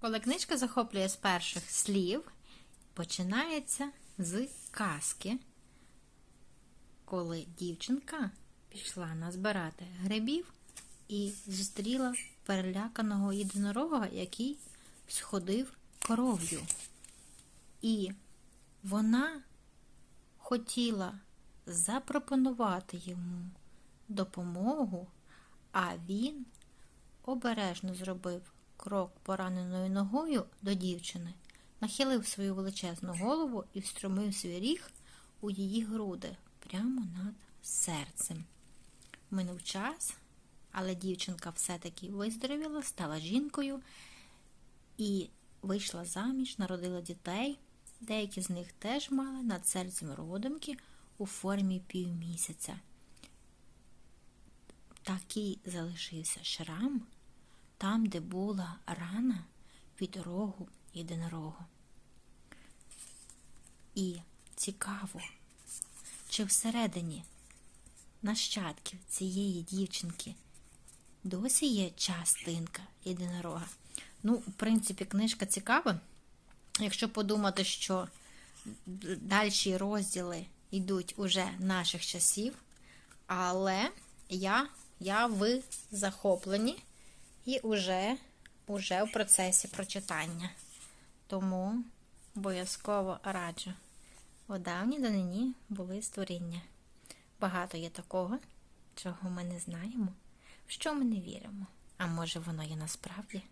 Коли книжка захоплює з перших слів, починається з казки, коли дівчинка пішла назбирати грибів і зустріла переляканого єдинорога, який сходив коров'ю. І вона хотіла запропонувати йому допомогу, а він обережно зробив крок пораненою ногою до дівчини, нахилив свою величезну голову і встромив свій ріг у її груди прямо над серцем. Минув час, але дівчинка все-таки виздоровіла, стала жінкою і вийшла заміж, народила дітей. Деякі з них теж мали над серцем родимки у формі півмісяця. Такий залишився шрам там, де була рана від рогу єдинорога. І цікаво, чи всередині нащадків цієї дівчинки досі є частинка єдинорога. Ну, в принципі, книжка цікава. Якщо подумати, що дальші розділи йдуть уже наших часів, але я, я в захопленні і уже, вже в процесі прочитання. Тому обов'язково раджу. У давній данині були створіння. Багато є такого, чого ми не знаємо, в що ми не віримо. А може воно є насправді?